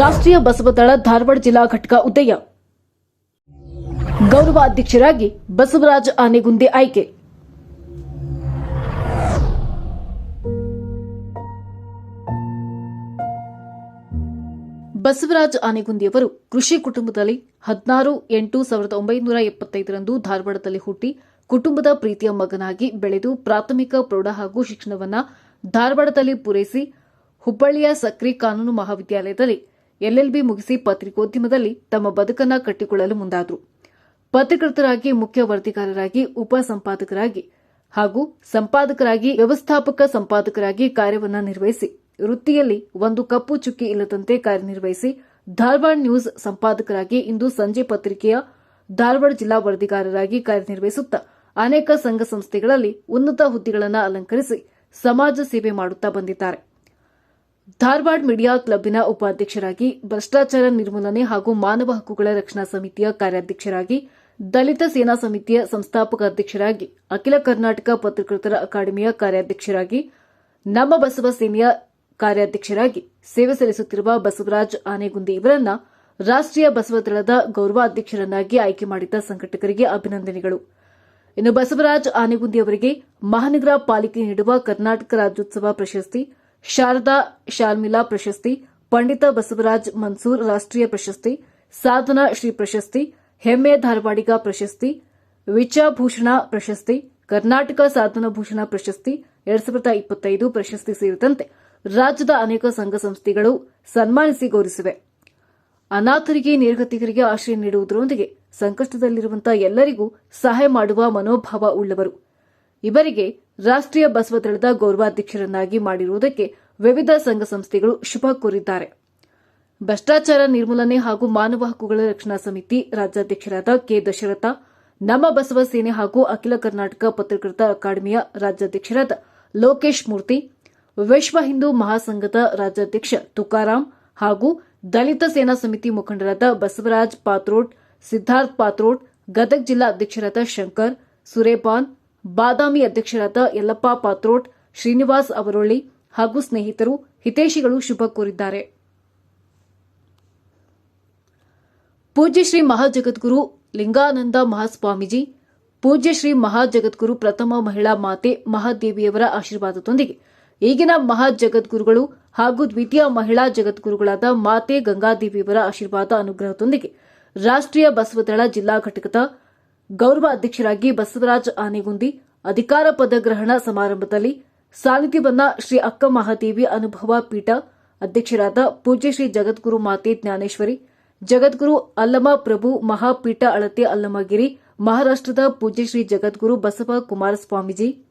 ರಾಷ್ಟ್ರೀಯ ಬಸವದಳ ಧಾರವಾಡ ಜಿಲ್ಲಾ ಘಟಕ ಉದಯ. ಗೌರವ ಅಧ್ಯಕ್ಷರಾಗಿ ಬಸವರಾಜ ಆನೆಗುಂದಿ ಆಯ್ಕೆ. ಬಸವರಾಜ ಆನೆಗುಂದಿಯವರು ಕೃಷಿ ಕುಟುಂಬದಲ್ಲಿ ಹದಿನಾರು ಎಂಟು ಸಾವಿರದ ಒಂಬೈನೂರ ಎಪ್ಪತ್ತೈದರಂದು ಧಾರವಾಡದಲ್ಲಿ ಹುಟ್ಟಿ ಕುಟುಂಬದ ಪ್ರೀತಿಯ ಮಗನಾಗಿ ಬೆಳೆದು ಪ್ರಾಥಮಿಕ ಪ್ರೌಢ ಹಾಗೂ ಶಿಕ್ಷಣವನ್ನು ಧಾರವಾಡದಲ್ಲಿ ಪೂರೈಸಿ ಹುಬ್ಬಳ್ಳಿಯ ಸಕ್ರಿ ಕಾನೂನು ಮಹಾವಿದ್ಯಾಲಯದಲ್ಲಿ ಎಲ್ಎಲ್ಬಿ ಮುಗಿಸಿ ಪತ್ರಿಕೋದ್ಯಮದಲ್ಲಿ ತಮ್ಮ ಬದುಕನ್ನ ಕಟ್ಟಿಕೊಳ್ಳಲು ಮುಂದಾದರು. ಪತ್ರಕರ್ತರಾಗಿ ಮುಖ್ಯ ವರದಿಗಾರರಾಗಿ ಉಪ ಸಂಪಾದಕರಾಗಿ ಹಾಗೂ ಸಂಪಾದಕರಾಗಿ, ವ್ಯವಸ್ಥಾಪಕ ಸಂಪಾದಕರಾಗಿ ಕಾರ್ಯವನ್ನ ನಿರ್ವಹಿಸಿ, ವೃತ್ತಿಯಲ್ಲಿ ಒಂದು ಕಪ್ಪು ಚುಕ್ಕಿ ಇಲ್ಲದಂತೆ ಕಾರ್ಯನಿರ್ವಹಿಸಿ ಧಾರವಾಡ ನ್ಯೂಸ್ ಸಂಪಾದಕರಾಗಿ ಇಂದು ಸಂಜೆ ಪತ್ರಿಕೆಯ ಧಾರವಾಡ ಜಿಲ್ಲಾ ವರದಿಗಾರರಾಗಿ ಕಾರ್ಯನಿರ್ವಹಿಸುತ್ತಾ ಅನೇಕ ಸಂಘ ಸಂಸ್ಥೆಗಳಲ್ಲಿ ಉನ್ನತ ಹುದ್ದೆಗಳನ್ನು ಅಲಂಕರಿಸಿ ಸಮಾಜ ಸೇವೆ ಮಾಡುತ್ತಾ ಬಂದಿದ್ದಾರೆ. ಧಾರವಾಡ ಮೀಡಿಯಾ ಕ್ಲಬ್ನ ಉಪಾಧ್ಯಕ್ಷರಾಗಿ ಭ್ರಷ್ಟಾಚಾರ ನಿರ್ಮೂಲನೆ ಹಾಗೂ ಮಾನವ ಹಕ್ಕುಗಳ ರಕ್ಷಣಾ ಸಮಿತಿಯ ಕಾರ್ಯಾಧ್ಯಕ್ಷರಾಗಿ, ದಲಿತ ಸೇನಾ ಸಮಿತಿಯ ಸಂಸ್ಥಾಪಕ ಅಧ್ಯಕ್ಷರಾಗಿ, ಅಖಿಲ ಕರ್ನಾಟಕ ಪತ್ರಕರ್ತರ ಅಕಾಡೆಮಿಯ ಕಾರ್ಯಾಧ್ಯಕ್ಷರಾಗಿ, ನಮ್ಮ ಬಸವ ಸೇನೆಯ ಕಾರ್ಯಾಧ್ಯಕ್ಷರಾಗಿ ಸೇವೆ ಸಲ್ಲಿಸುತ್ತಿರುವ ಬಸವರಾಜ್ ಆನೆಗುಂದಿ ಇವರನ್ನ ರಾಷ್ಟ್ರೀಯ ಬಸವ ದಳದ ಗೌರವಾಧ್ಯಕ್ಷರನ್ನಾಗಿ ಆಯ್ಕೆ ಮಾಡಿದ್ದ ಸಂಘಟಕರಿಗೆ ಅಭಿನಂದನೆಗಳು. ಇನ್ನು ಬಸವರಾಜ್ ಆನೆಗುಂದಿ ಅವರಿಗೆ ಮಹಾನಗರ ಪಾಲಿಕೆ ನೀಡುವ ಕರ್ನಾಟಕ ರಾಜ್ಯೋತ್ಸವ ಪ್ರಶಸ್ತಿ ಶಾರದಾ ಶಾಲ್ಮಿಲಾ ಪ್ರಶಸ್ತಿ, ಪಂಡಿತ ಬಸವರಾಜ್ ಮನ್ಸೂರ್ ರಾಷ್ಟೀಯ ಪ್ರಶಸ್ತಿ, ಸಾಧನಾ ಶ್ರೀ ಪ್ರಶಸ್ತಿ, ಹೆಮ್ಮೆ ಧಾರವಾಡಿಗ ಪ್ರಶಸ್ತಿ ವಿಚಾಭೂಷಣ ಪ್ರಶಸ್ತಿ, ಕರ್ನಾಟಕ ಸಾಧನ ಭೂಷಣ ಪ್ರಶಸ್ತಿ, ಎರಡ್ ಸಾವಿರದ ಇಪ್ಪತ್ತೈದು ಪ್ರಶಸ್ತಿ ಸೇರಿದಂತೆ ರಾಜ್ಯದ ಅನೇಕ ಸಂಘ ಸಂಸ್ಥೆಗಳು ಸನ್ಮಾನಿಸಿ ಗೌರವಿಸಿವೆ. ಅನಾಥರಿಗೆ, ನಿರ್ಗತಿಕರಿಗೆ ಆಶ್ರಯ ನೀಡುವುದರೊಂದಿಗೆ ಸಂಕಷ್ಟದಲ್ಲಿರುವಂತಹ ಎಲ್ಲರಿಗೂ ಸಹಾಯ ಮಾಡುವ ಮನೋಭಾವ ಉಳ್ಳವರು. ಇವರಿಗೆ ರಾಷ್ಟ್ರೀಯ ಬಸವ ದಳದ ಗೌರವಾಧ್ಯಕ್ಷರನ್ನಾಗಿ ಮಾಡಿರುವುದಕ್ಕೆ ವಿವಿಧ ಸಂಘ ಸಂಸ್ಥೆಗಳು ಶುಭ ಕೋರಿದ್ದಾರೆ. ಭ್ರಷ್ಟಾಚಾರ ನಿರ್ಮೂಲನೆ ಹಾಗೂ ಮಾನವ ಹಕ್ಕುಗಳ ರಕ್ಷಣಾ ಸಮಿತಿ ರಾಜ್ಯಾಧ್ಯಕ್ಷರಾದ ಕೆ ದಶರಥ, ನಮ್ಮ ಬಸವ ಸೇನೆ ಹಾಗೂ ಅಖಿಲ ಕರ್ನಾಟಕ ಪತ್ರಕರ್ತ ಅಕಾಡೆಮಿಯ ರಾಜ್ಯಾಧ್ಯಕ್ಷರಾದ ಲೋಕೇಶ್ ಮೂರ್ತಿ, ವಿಶ್ವ ಹಿಂದೂ ಮಹಾಸಂಘದ ರಾಜ್ಯಾಧ್ಯಕ್ಷ ತುಕಾರಾಂ ಹಾಗೂ ದಲಿತ ಸೇನಾ ಸಮಿತಿ ಮುಖಂಡರಾದ ಬಸವರಾಜ್ ಪಾತ್ರೋಟ್ ಸಿದ್ದಾರ್ಥ್ ಪಾತ್ರೋಟ್ ಗದಗ ಜಿಲ್ಲಾ ಅಧ್ಯಕ್ಷರಾದ ಶಂಕರ್, ಸುರೇಪಾನ್ ಬಾದಾಮಿ ಅಧ್ಯಕ್ಷರಾದ ಯಲ್ಲಪ್ಪ ಪಾತ್ರೋಟ್, ಶ್ರೀನಿವಾಸ್ ಅವರೊಳ್ಳಿ ಹಾಗೂ ಸ್ನೇಹಿತರು ಹಿತೇಶಿಗಳು ಶುಭ ಕೋರಿದ್ದಾರೆ. ಪೂಜ್ಯ ಶ್ರೀ ಮಹಾಜಗದ್ಗುರು ಲಿಂಗಾನಂದ ಮಹಾಸ್ವಾಮೀಜಿ, ಪೂಜ್ಯ ಶ್ರೀ ಮಹಾಜಗದ್ಗುರು ಪ್ರಥಮ ಮಹಿಳಾ ಮಾತೆ ಮಹಾದೇವಿಯವರ ಆಶೀರ್ವಾದದೊಂದಿಗೆ ಈಗಿನ ಮಹಾಜಗದ್ಗುರುಗಳು ಹಾಗೂ ದ್ವಿತೀಯ ಮಹಿಳಾ ಜಗದ್ಗುರುಗಳಾದ ಮಾತೆ ಗಂಗಾದೇವಿಯವರ ಆಶೀರ್ವಾದ ಅನುಗ್ರಹದೊಂದಿಗೆ ರಾಷ್ಟ್ರೀಯ ಬಸವದಳ ಜಿಲ್ಲಾ ಘಟಕದ ಗೌರವ ಅಧ್ಯಕ್ಷರಾಗಿ ಬಸವರಾಜ ಆನೆಗುಂದಿ ಅಧಿಕಾರ ಪದಗ್ರಹಣ ಸಮಾರಂಭದಲ್ಲಿ ಸಾನ್ನಿಧ್ಯವನ್ನ ಶ್ರೀ ಅಕ್ಕ ಮಹಾದೇವಿ ಅನುಭವ ಪೀಠ ಅಧ್ಯಕ್ಷರಾದ ಪೂಜ್ಯ ಶ್ರೀ ಜಗದ್ಗುರು ಮಾತೆ ಜ್ಞಾನೇಶ್ವರಿ, ಜಗದ್ಗುರು ಅಲ್ಲಮ ಪ್ರಭು ಮಹಾಪೀಠ ಅಳತೆ ಅಲ್ಲಮಗಿರಿ ಮಹಾರಾಷ್ಟದ ಪೂಜ್ಯ ಶ್ರೀ ಜಗದ್ಗುರು ಬಸವ ಕುಮಾರಸ್ವಾಮೀಜಿ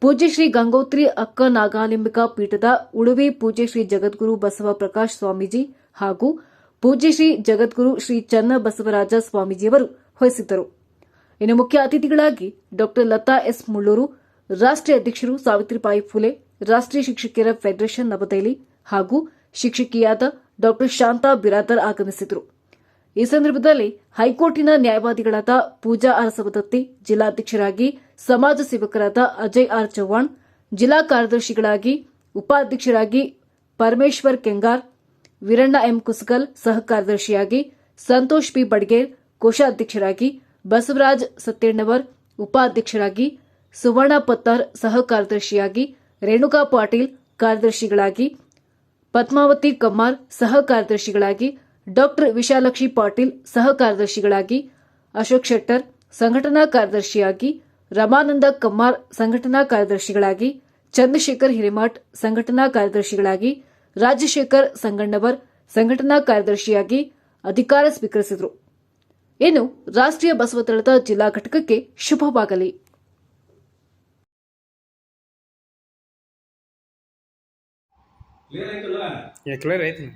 ಪೂಜ್ಯ ಶ್ರೀ ಗಂಗೋತ್ರಿ ಅಕ್ಕ ನಾಗಾಲಿಂಬಿಕಾ ಪೀಠದ ಉಳುವಿ ಪೂಜ್ಯ ಶ್ರೀ ಜಗದ್ಗುರು ಬಸವ ಪ್ರಕಾಶ್ ಸ್ವಾಮೀಜಿ ಹಾಗೂ ಪೂಜ್ಯ ಶ್ರೀ ಜಗದ್ಗುರು ಶ್ರೀ ಚನ್ನ ಬಸವರಾಜ ಸ್ವಾಮೀಜಿಯವರು ವಹಿಸಿದ್ದರು. ಇನ್ನು ಮುಖ್ಯ ಅತಿಥಿಗಳಾಗಿ ಡಾಕ್ಟರ್ ಲತಾ ಎಸ್ ಮುಳ್ಳೂರು, ರಾಷ್ಟ್ರೀಯ ಅಧ್ಯಕ್ಷರು ಸಾವಿತ್ರಿಬಾಯಿ ಫುಲೆ, ರಾಷ್ಟ್ರೀಯ ಶಿಕ್ಷಕಿಯರ ಫೆಡರೇಷನ್ ನವದೆಹಲಿ ಹಾಗೂ ಶಿಕ್ಷಕಿಯಾದ ಡಾಕ್ಟರ್ ಶಾಂತಾ ಬಿರಾದರ್ ಆಗಮಿಸಿದರು. ಈ ಸಂದರ್ಭದಲ್ಲಿ ಹೈಕೋರ್ಟಿನ ನ್ಯಾಯವಾದಿಗಳಾದ ಪೂಜಾ ಆರ್ ಸವದತ್ತಿ, ಜಿಲ್ಲಾಧ್ಯಕ್ಷರಾಗಿ ಸಮಾಜ ಸೇವಕರಾದ ಅಜಯ್ ಆರ್ ಚೌಹಾಣ್ ಜಿಲ್ಲಾ ಕಾರ್ಯದರ್ಶಿಗಳಾಗಿ ಉಪಾಧ್ಯಕ್ಷರಾಗಿ ಪರಮೇಶ್ವರ್ ಕೆಂಗಾರ್, ವೀರಣ್ಣ ಎಂ ಕುಸಗಲ್ ಸಹ ಕಾರ್ಯದರ್ಶಿಯಾಗಿ ಸಂತೋಷ್ ಪಿ ಬಡ್ಗೇರ್ ಕೋಶಾಧ್ಯಕ್ಷರಾಗಿ ಬಸವರಾಜ್ ಸತ್ಯಣ್ಣವರ್ ಉಪಾಧ್ಯಕ್ಷರಾಗಿ, ಸುವರ್ಣ ಪತ್ತಾರ್ ಸಹ ಕಾರ್ಯದರ್ಶಿಯಾಗಿ ರೇಣುಕಾ ಪಾಟೀಲ್ ಕಾರ್ಯದರ್ಶಿಗಳಾಗಿ, ಪದ್ಮಾವತಿ ಕಮ್ಮಾರ್ ಸಹ ಕಾರ್ಯದರ್ಶಿಗಳಾಗಿ ಡಾಕ್ಟರ್ ವಿಶಾಲಕ್ಷಿ ಪಾಟೀಲ್ ಸಹ ಕಾರ್ಯದರ್ಶಿಗಳಾಗಿ ಅಶೋಕ್ ಶೆಟ್ಟರ್ ಸಂಘಟನಾ ಕಾರ್ಯದರ್ಶಿಯಾಗಿ, ರಮಾನಂದ ಕಮ್ಮಾರ್ ಸಂಘಟನಾ ಕಾರ್ಯದರ್ಶಿಗಳಾಗಿ, ಚಂದ್ರಶೇಖರ್ ಹಿರೇಮಠ್ ಸಂಘಟನಾ ಕಾರ್ಯದರ್ಶಿಗಳಾಗಿ, ರಾಜಶೇಖರ್ ಸಂಗಣ್ಣವರ್ ಸಂಘಟನಾ ಕಾರ್ಯದರ್ಶಿಯಾಗಿ ಅಧಿಕಾರ ಸ್ವೀಕರಿಸಿದರು. ಇನ್ನು ರಾಷ್ಟ್ರೀಯ ಬಸವ ತಳದ ಜಿಲ್ಲಾ ಘಟಕಕ್ಕೆ ಶುಭವಾಗಲಿ. ಕ್ಲಿಯರ್ ಐತಿ